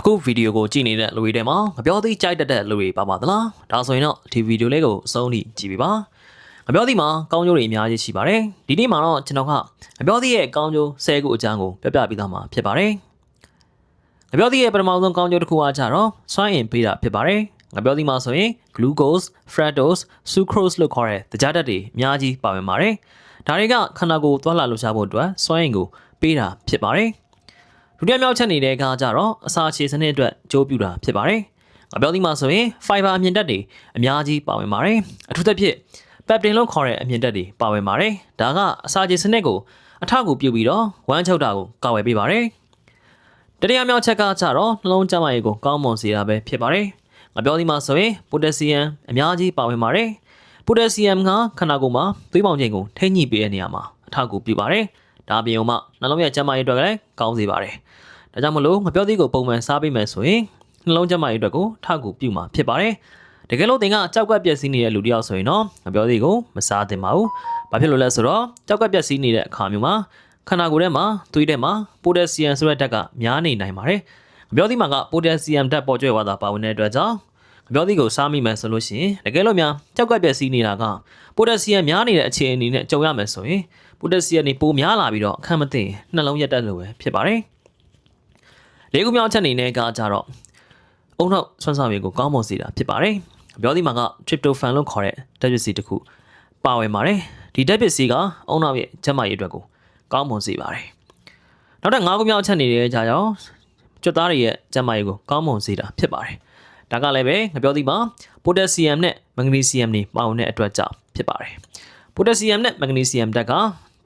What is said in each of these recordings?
အခုဗီဒီယိုကိုကြည့်နေတဲ့လူတွေထဲမှာငပြောသီးကြိုက်တတ်တဲ့လူတွေပါပါသလားဒါဆိုရင်တော့ဒီဗီဒီယိုလေးကိုအဆုံးထိကြည့်ပြပါငပြောသီးမှာကောင်းကျိုးတွေအများကြီးရှိပါတယ်ဒီနေ့မှာတော့ကျွန်တော်ကငပြောသီးရဲ့ကောင်းကျိုး10ခုအကြောင်းကိုပြပြပေးသွားမှာဖြစ်ပါတယ်ငပြောသီးရဲ့ပထမဆုံးကောင်းကျိုးတစ်ခုကကြတော့စွမ်းအင်ပေးတာဖြစ်ပါတယ်ငပြောသီးမှာဆိုရင် glucose, fructose, sucrose လို့ခေါ်တဲ့တကြားဓာတ်တွေအများကြီးပါဝင်ပါတယ်ဒါတွေကခန္ဓာကိုယ်သွားလာလှုပ်ရှားဖို့အတွက်စွမ်းအင်ကိုပေးတာဖြစ်ပါတယ် ဒုတိယမြောက်ချက်နေတဲ့ကကြတော့အစာအခြေစနစ်အတွက်ကြိုးပြတာဖြစ်ပါတယ်။ငါပြောသီးမှာဆိုရင် fiber အမြင့်တက်တွေအများကြီးပါဝင်ပါတယ်။အထူးသဖြင့် peptin လို့ခေါ်တဲ့အမြင့်တက်တွေပါဝင်ပါတယ်။ဒါကအစာအခြေစနစ်ကိုအထောက်အကူပြုပြီးတော့ဝမ်းချုပ်တာကိုကာဝယ်ပေးပါတယ်။တတိယမြောက်ချက်ကကြတော့နှလုံးကျန်းမာရေးကိုကောင်းမွန်စေတာပဲဖြစ်ပါတယ်။ငါပြောသီးမှာဆိုရင် potassium အများကြီးပါဝင်ပါတယ်။ potassium ကခန္ဓာကိုယ်မှာသွေးပေါင်ချိန်ကိုထိန်းညှိပေးတဲ့နေရာမှာအထောက်အကူပြုပါတယ်။ ဒါအပြင်မှနှလုံးရဲ့ကျန်းမာရေးအတွက်လည်းကောင်းစေပါတယ်။ဒါကြောင့်မလို့ငပြောသီးကိုပုံမှန်စားပေးမယ်ဆိုရင်နှလုံးကျန်းမာရေးအတွက်ကိုထောက်ကူပြုမှာဖြစ်ပါတယ်။တကယ်လို့သင်ကကြောက်ကပ်ပျက်စီးနေတဲ့လူတစ်ယောက်ဆိုရင်တော့ငပြောသီးကိုမစားသင့်ပါဘူး။ဘာဖြစ်လို့လဲဆိုတော့ကြောက်ကပ်ပျက်စီးနေတဲ့အခါမျိုးမှာခန္ဓာကိုယ်ထဲမှာသွေးထဲမှာပိုတက်ဆီယမ်ဆိုတဲ့ဓာတ်ကများနေနိုင်ပါတယ်။ငပြောသီးမှာကပိုတက်ဆီယမ်ဓာတ်ပေါ်ကျွဲသွားတာပါဝင်တဲ့အတွက်ကြောင့် ငပြောသီးကိုစားမိမယ်ဆိုလို့ရှိရင်တကယ်လို့များကြောက်ကပ်ပျက်စီးနေတာကပိုတက်ဆီယမ်များနေတဲ့အခြေအနေနဲ့ကြုံရမယ်ဆိုရင်ပိုတက်ဆီယမ်နေပိုများလာပြီးတော့အခက်မသိရင်နှလုံးရက်တက်လို့ပဲဖြစ်ပါတယ်။လေးခုမြောက်ချက်အနေနဲ့ကကြတော့အုံနောက်ဆွမ်းဆောင်ရည်ကိုကောင်းမွန်စေတာဖြစ်ပါတယ်။ပြောသီးမှာက tryptophan လို့ခေါ်တဲ့ဓာတ်ပစ္စည်းတစ်ခုပါဝင်ပါတယ်။ဒီဓာတ်ပစ္စည်းကအုံနောက်ရဲ့ကျန်းမာရေးအတွက်ကိုကောင်းမွန်စေပါတယ်။နောက်ထပ်၅ခုမြောက်ချက်နေတဲ့ကြတော့ကြွတ်သားတွေရဲ့ကျန်းမာရေးကိုကောင်းမွန်စေတာဖြစ်ပါတယ်။ ဒါကလည်းပဲငပြောသီးမှာ potassium နဲ့ magnesium တွေပါဝင်တဲ့အတွက်ကြောင့်ဖြစ်ပါတယ်။ potassium နဲ့ magnesium ဓာတ်က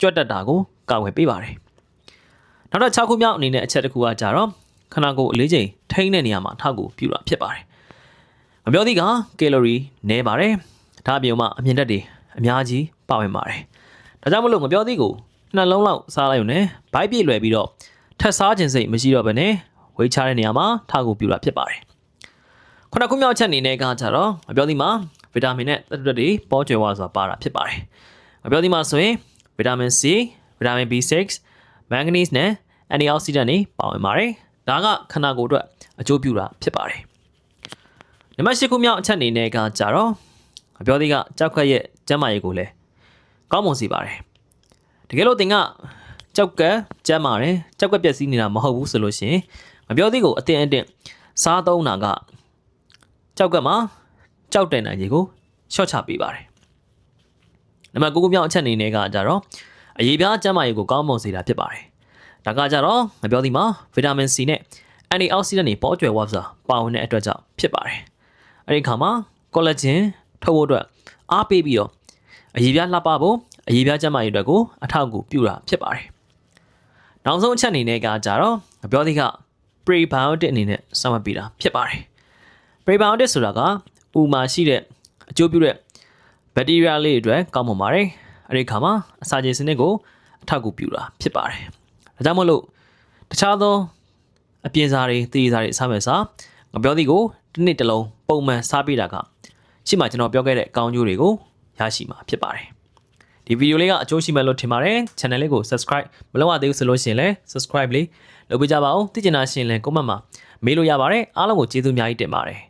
ကြွတ်တက်တာကိုကာကွယ်ပေးပါတယ်။နောက်တော့6ခုမြောက်အနေနဲ့အချက်တစ်ခုကကြတော့ခန္ဓာကိုယ်အလေးချိန်ထိန်းတဲ့နေရာမှာထောက်ကူပြုတာဖြစ်ပါတယ်။မပြောသီးကကယ်လိုရီနည်းပါတယ်။ဒါအပြင်မှာအမြင့်တက်တွေအများကြီးပါဝင်ပါတယ်။ဒါကြောင့်မလို့မပြောသီးကိုနှစ်လုံးလောက်စားလိုက်ုံနဲ့ဘိုက်ပြည့်လွယ်ပြီးတော့ထပ်စားခြင်းစိတ်မရှိတော့ဘဲနဲ့ဝေးချတဲ့နေရာမှာထောက်ကူပြုတာဖြစ်ပါတယ်။ ခုနခုမြောက်ချက်အနေနဲ့ကကြတော့မပြောသီးမှာဗီတာမင်နဲ့သတ္တုတွေပေါ်ကျွယ်ဝစွာပါတာဖြစ်ပါတယ်။မပြောသီးမှာဆိုရင်ဗီတာမင် C, ဗီတာမင် B6, manganese နဲ့ antioxidant တွေပါဝင်ပါတယ်။ဒါကခန္ဓာကိုယ်အတွက်အကျိုးပြုတာဖြစ်ပါတယ်နံပါတ်၈ခုမြောက်အချက်အနေနဲ့ကကြတော့အပြောသေးကကြောက်ခက်ရဲ့ကျမ်းမာရေးကိုလည်းကောင်းမွန်စေပါတယ်တကယ်လို့သင်ကကြောက်ကက်ကျမ်းမာတယ်ကြောက်ကက်ပျက်စီးနေတာမဟုတ်ဘူးဆိုလို့ရှိရင်မပြောသေးကိုအတင်းအတင်းစားသုံးတာက ကြောက်ကက်မှာကြောက်တယ်နိုင်ကြီးကိုရှော့ချပေးပါတယ်နံပါတ်9ခုမြောက်အချက်အနေနဲ့ကကြတော့အရေးပြားကျန်းမာရေးကိုကောင်းမွန်စေတာဖြစ်ပါတယ်ဒါကကြတော့ငပြောသည်မှာဗီတာမင် C နဲ့ antioxidant တွေပေါ်ကျွယ်ဝစွာပါဝင်တဲ့အတွက်ကြောင့်ဖြစ်ပါတယ်။အဲဒီခါမှာ collagen ထုတ်ဖို့အတွက်အားပေးပြီးတော့အရေးပြားလှပဖို့အရေးပြားကျန်းမာရေးအတွက်ကိုအထောက်အကူပြုတာဖြစ်ပါတယ်။နောက်ဆုံးအချက်အနေနဲ့ကကြတော့ငပြောသည်က prebiotic အနေနဲ့စောင့်မပေးတာဖြစ်ပါတယ်။ prebiotic ဆိုတာကဥမာရှိတဲ့အကျိုးပြုတဲ့ဘက်တီးရီးယားလေးတွေအတွက်ကောင်းမွန်ပါတယ်။အဲဒီခါမှာအစာခြေစနစ်ကိုအထောက်အကူပြုတာဖြစ်ပါတယ်။ဒါကြောင့်မလို့တခြားသောအပြင်စားတွေတည်စားတွေစားမယ်စားငပြောသည့်ကိုတစ်နှစ်တစ်လုံးပုံမှန်စားပေးတာကရှိမှကျွန်တော်ပြောခဲ့တဲ့အကောင်းကျိုးတွေကိုရရှိမှာဖြစ်ပါတယ်ဒီဗီဒီယိုလေးကအကျိုးရှိမယ်လို့ထင်ပါတယ် channel လေးကို subscribe မလုပ်ရသေးဘူးဆိုလို့ရှိရင်လည်း subscribe လေးလုပ်ပေးကြပါဦးသိချင်တာရှင်လည်း comment မှာမေးလို့ရပါတယ်အားလုံးကိုကျေးဇူးအများကြီးတင်ပါတယ်